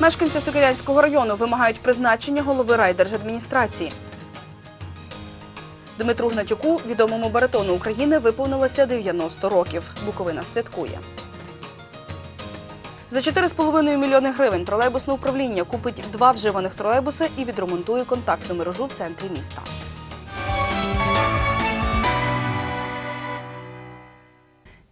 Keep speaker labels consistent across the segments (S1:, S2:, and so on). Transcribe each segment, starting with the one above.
S1: Мешканці Сокирянського району вимагають призначення голови райдержадміністрації. Дмитру Гнатюку, відомому баритону України, виповнилося 90 років. Буковина святкує. За 4,5 мільйони гривень тролейбусне управління купить два вживаних тролейбуси і відремонтує контактну мережу в центрі міста.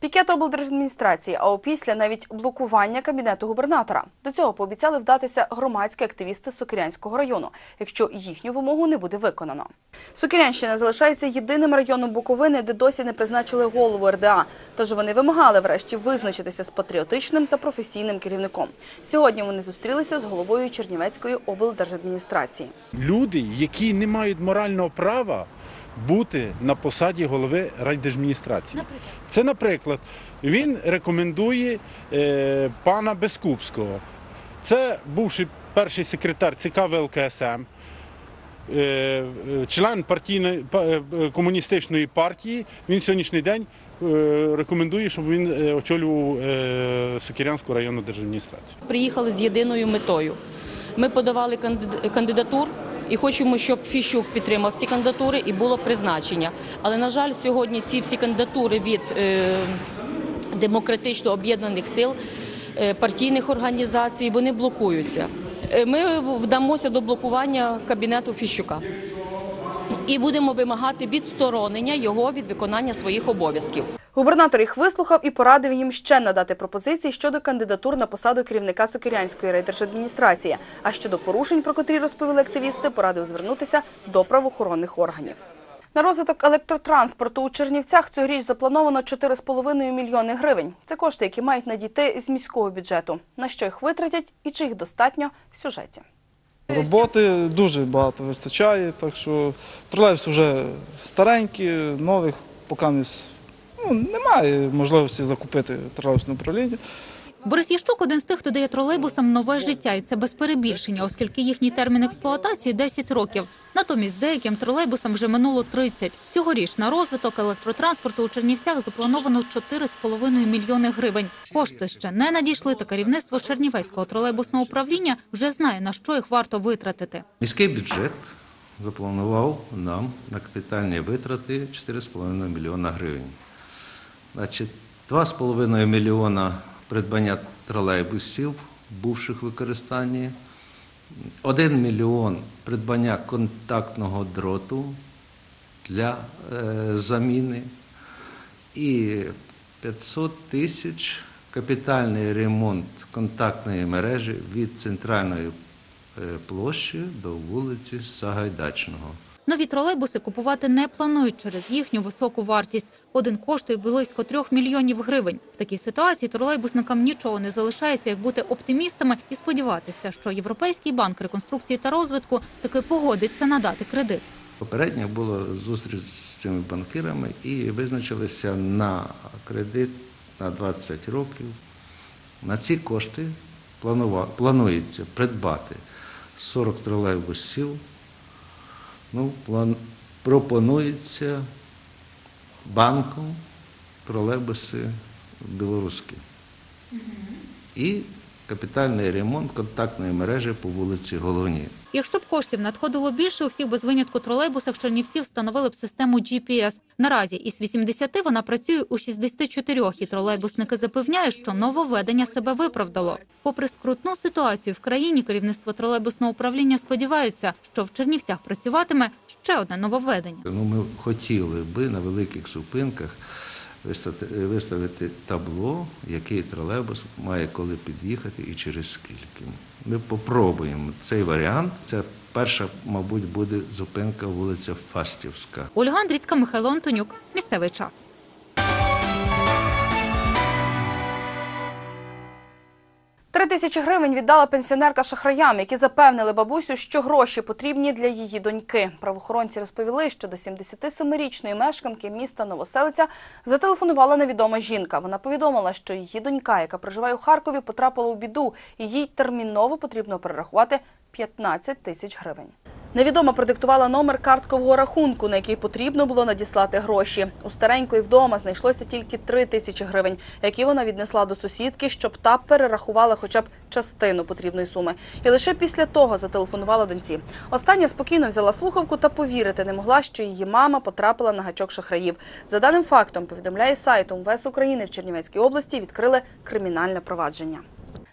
S1: Пікет облдержадміністрації, а опісля навіть блокування кабінету губернатора. До цього пообіцяли вдатися громадські активісти Сокирянського району, якщо їхню вимогу не буде виконано. Сокирянщина залишається єдиним районом Буковини, де досі не призначили голову РДА. Тож вони вимагали врешті визначитися з патріотичним та професійним керівником. Сьогодні вони зустрілися з головою Чернівецької облдержадміністрації.
S2: люди, які не мають морального права бути на посаді голови райдержадміністрації. Це, наприклад, він рекомендує е, пана Бескупського. Це бувший перший секретар ЦК ВЛКСМ, е, член партійної па- е, комуністичної партії. Він сьогоднішній день е, рекомендує, щоб він е, очолював е, Сокирянську районну держадміністрацію.
S3: приїхали з єдиною метою. Ми подавали кандид- кандидатур і хочемо, щоб Фіщук підтримав ці кандидатури і було призначення. Але, на жаль, сьогодні ці всі кандидатури від е, демократично об'єднаних сил, е, партійних організацій, вони блокуються. Е, Ми вдамося до блокування кабінету Фіщука і будемо вимагати відсторонення його від виконання своїх обов'язків.
S1: Губернатор їх вислухав і порадив їм ще надати пропозиції щодо кандидатур на посаду керівника Сокирянської райдержадміністрації. А щодо порушень, про котрі розповіли активісти, порадив звернутися до правоохоронних органів. На розвиток електротранспорту у Чернівцях цьогоріч заплановано 4,5 мільйони гривень. Це кошти, які мають надійти з міського бюджету. На що їх витратять і чи їх достатньо в сюжеті.
S4: Роботи дуже багато вистачає, так що тролейбус вже старенькі, нових поки не, ну, немає можливості закупити тролейбусне управління.
S5: Борис Ящук – один з тих, хто дає тролейбусам нове життя, і це без перебільшення, оскільки їхній термін експлуатації 10 років. Натомість деяким тролейбусам вже минуло 30. Цьогоріч на розвиток електротранспорту у Чернівцях заплановано 4,5 мільйони гривень. Кошти ще не надійшли, та керівництво Чернівецького тролейбусного управління вже знає, на що їх варто витратити.
S6: Міський бюджет запланував нам на капітальні витрати 4,5 мільйона гривень. Значить, 2,5 мільйона придбання тролейбусів, бувших в використанні, 1 мільйон придбання контактного дроту для е, заміни і 500 тисяч капітальний ремонт контактної мережі від центральної е, площі до вулиці Сагайдачного.
S5: Нові тролейбуси купувати не планують через їхню високу вартість. Один коштує близько трьох мільйонів гривень. В такій ситуації тролейбусникам нічого не залишається, як бути оптимістами і сподіватися, що Європейський банк реконструкції та розвитку таки погодиться надати кредит.
S6: Попередньо була зустріч з цими банкірами і визначилися на кредит на 20 років. На ці кошти планується придбати 40 тролейбусів. Ну, план, пропонується банком тролейбуси білоруські. І капітальний ремонт контактної мережі по вулиці Головній.
S5: Якщо б коштів надходило більше, у всіх без винятку тролейбусах Чернівців встановили б систему GPS. Наразі із 80 вона працює у 64, і тролейбусники запевняють, що нововведення себе виправдало. Попри скрутну ситуацію в країні, керівництво тролейбусного управління сподівається, що в Чернівцях працюватиме ще одне нововведення.
S6: Ну, ми хотіли би на великих зупинках виставити, табло, який тролейбус має коли під'їхати і через скільки. Ми попробуємо цей варіант. Це перша, мабуть, буде зупинка вулиця Фастівська.
S5: Ольга Андрійська, Михайло Антонюк. Місцевий час.
S1: Тисячі гривень віддала пенсіонерка шахраям, які запевнили бабусю, що гроші потрібні для її доньки. Правоохоронці розповіли, що до 77-річної мешканки міста Новоселиця зателефонувала невідома жінка. Вона повідомила, що її донька, яка проживає у Харкові, потрапила у біду, і їй терміново потрібно перерахувати 15 тисяч гривень. Невідома продиктувала номер карткового рахунку, на який потрібно було надіслати гроші. У старенької вдома знайшлося тільки три тисячі гривень, які вона віднесла до сусідки, щоб та перерахувала хоча б частину потрібної суми. І лише після того зателефонувала доньці. Остання спокійно взяла слухавку та повірити не могла, що її мама потрапила на гачок шахраїв. За даним фактом, повідомляє сайт МВС України в Чернівецькій області відкрили кримінальне провадження.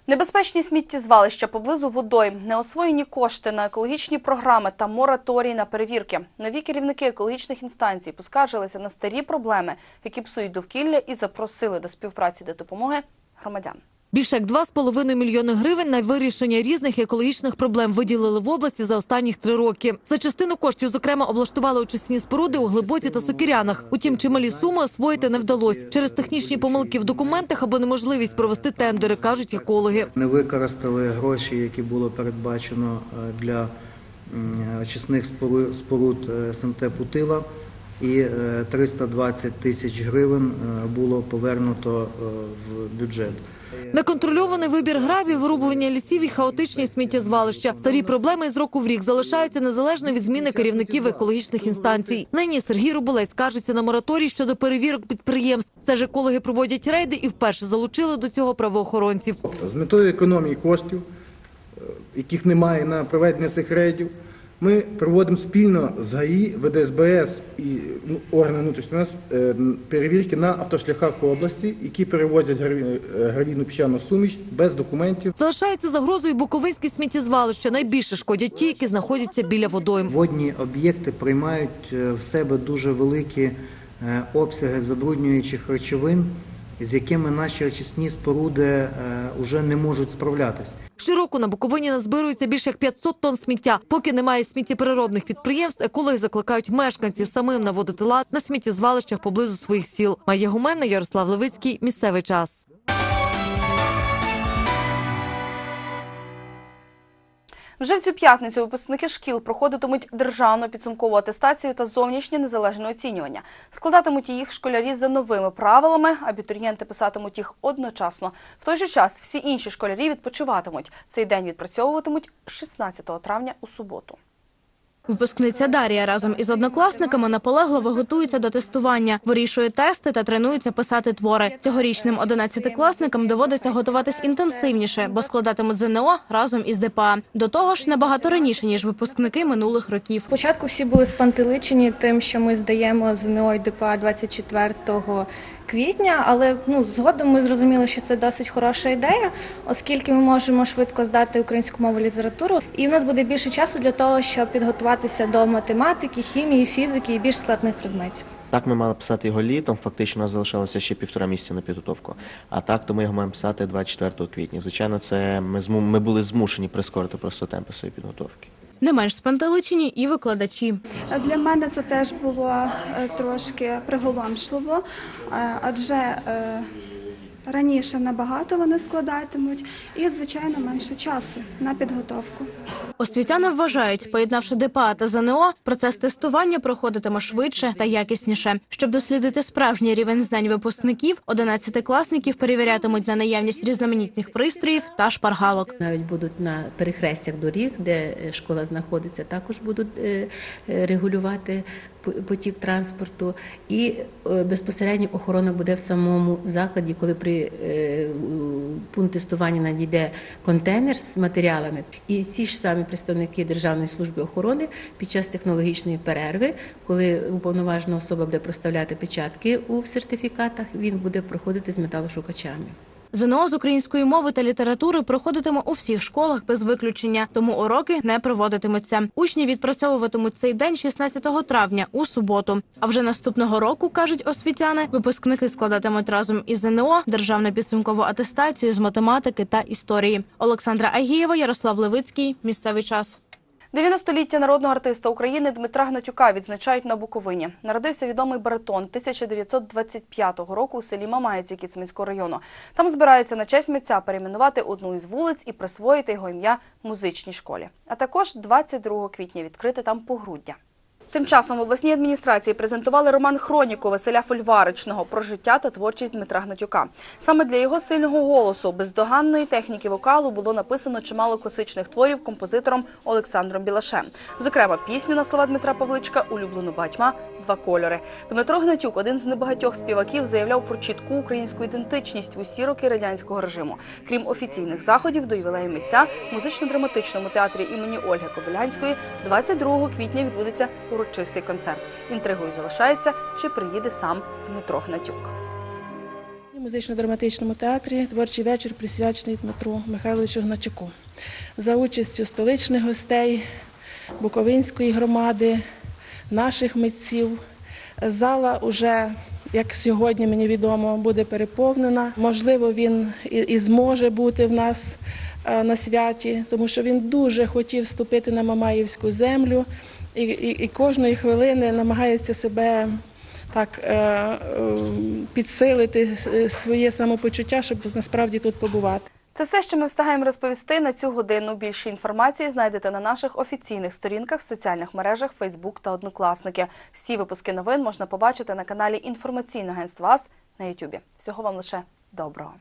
S1: Небезпечні сміттєзвалища поблизу водойм, неосвоєні кошти на екологічні програми та мораторій на перевірки. Нові керівники екологічних інстанцій поскаржилися на старі проблеми, які псують довкілля, і запросили до співпраці та допомоги громадян.
S7: Більше як 2,5 мільйони гривень на вирішення різних екологічних проблем виділили в області за останніх три роки. За частину коштів, зокрема, облаштували очисні споруди у Глибоці та Сокирянах. Утім, чималі суми освоїти не вдалося через технічні помилки в документах або неможливість провести тендери, кажуть екологи.
S8: Не використали гроші, які було передбачено е, для очисних спору- споруд е, СМТ Путила, і е, 320 тисяч гривень е, було повернуто е, в бюджет.
S7: Неконтрольований вибір гравію, вирубування лісів і хаотичні сміттєзвалища. Старі проблеми з року в рік залишаються незалежно від зміни керівників екологічних інстанцій. Нині Сергій Руболець скаржиться на мораторій щодо перевірок підприємств. Все ж екологи проводять рейди і вперше залучили до цього правоохоронців.
S9: З метою економії коштів, е, яких немає на проведення цих рейдів, ми проводимо спільно з ГАІ, ВДСБС і ну, органи внутрішнього е, перевірки на автошляхах області, які перевозять е, гравійну піщану суміш без документів.
S7: Залишаються загрозою буковинські сміттєзвалища. Найбільше шкодять ті, які знаходяться біля водойм.
S8: Водні об'єкти приймають е, в себе дуже великі обсяги забруднюючих речовин, з якими наші очисні споруди вже не можуть справлятися.
S7: Щороку на Буковині назбирується більше як 500 тонн сміття. Поки немає сміттєпереробних підприємств, екологи закликають мешканців самим наводити лад на сміттєзвалищах поблизу своїх сіл. Має Гуменна, Ярослав Левицький. Місцевий час.
S1: Вже в цю п'ятницю випускники шкіл проходитимуть державну підсумкову атестацію та зовнішнє незалежне оцінювання. Складатимуть їх школярі за новими правилами, абітурієнти писатимуть їх одночасно. В той же час всі інші школярі відпочиватимуть. Цей день відпрацьовуватимуть 16 травня у суботу.
S10: Випускниця Дарія разом із однокласниками наполегливо готується до тестування, вирішує тести та тренується писати твори. Цьогорічним одинадцятикласникам доводиться готуватись інтенсивніше, бо складатимуть ЗНО разом із ДПА. До того ж, набагато раніше ніж випускники минулих років.
S11: Спочатку всі були спантеличені тим, що ми здаємо ЗНО і ДПА 24 квітня, але ну згодом ми зрозуміли, що це досить хороша ідея, оскільки ми можемо швидко здати українську мову літературу, і в нас буде більше часу для того, щоб підготуватися до математики, хімії, фізики і більш складних предметів.
S12: Так ми мали писати його літом, фактично у нас залишалося ще півтора місяця на підготовку. А так, то ми його маємо писати 24 квітня. Звичайно, це ми, ми були змушені прискорити просто темпи своєї підготовки.
S10: Не менш спантеличені і викладачі.
S13: Для мене це теж було е, трошки приголомшливо, е, адже е, раніше набагато вони складатимуть і, звичайно, менше часу на підготовку.
S10: Освітяни вважають, поєднавши ДПА та ЗНО, процес тестування проходитиме швидше та якісніше. Щоб дослідити справжній рівень знань випускників, одинадцятикласників перевірятимуть на наявність різноманітних пристроїв та шпаргалок.
S14: Навіть будуть на перехрестях доріг, де школа знаходиться, також будуть е, е, регулювати потік транспорту. І е, безпосередньо охорона буде в самому закладі, коли при е, пункт тестування надійде контейнер з матеріалами. І ці ж самі представники Державної служби охорони під час технологічної перерви, коли уповноважена особа буде проставляти печатки у сертифікатах, він буде проходити з металошукачами.
S10: ЗНО з української мови та літератури проходитиме у всіх школах без виключення, тому уроки не проводитимуться. Учні відпрацьовуватимуть цей день 16 травня у суботу. А вже наступного року кажуть освітяни, випускники складатимуть разом із ЗНО державну підсумкову атестацію з математики та історії. Олександра Агієва, Ярослав Левицький. Місцевий час.
S1: 90-ліття народного артиста України Дмитра Гнатюка відзначають на Буковині. Народився відомий баритон 1925 року у селі Мамаєці Кіцманського району. Там збираються на честь митця перейменувати одну із вулиць і присвоїти його ім'я музичній школі. А також 22 квітня відкрити там погруддя. Тим часом в обласній адміністрації презентували роман Хроніку Василя Фольваричного про життя та творчість Дмитра Гнатюка. Саме для його сильного голосу, бездоганної техніки вокалу було написано чимало класичних творів композитором Олександром Білашем. Зокрема, пісню на слова Дмитра Павличка Улюблену батьма Два кольори. Дмитро Гнатюк, один з небагатьох співаків, заявляв про чітку українську ідентичність в усі роки радянського режиму. Крім офіційних заходів до ювілею митця в музично-драматичному театрі імені Ольги Кобилянської 22 квітня відбудеться урочистий концерт. Інтригою залишається, чи приїде сам Дмитро Гнатюк.
S15: У музично-драматичному театрі творчий вечір присвячений Дмитру Михайловичу Гначуку. За участю столичних гостей, Буковинської громади, наших митців. Зала уже, як сьогодні мені відомо, буде переповнена. Можливо, він і, зможе бути в нас е, на святі, тому що він дуже хотів вступити на Мамаївську землю і, і, і кожної хвилини намагається себе так е, е, підсилити своє самопочуття, щоб насправді тут побувати.
S1: Це все, що ми встигаємо розповісти на цю годину. Більше інформації знайдете на наших офіційних сторінках соціальних мережах Фейсбук та Однокласники. Всі випуски новин можна побачити на каналі Інформаційне агентство АС на Ютубі. Всього вам лише доброго.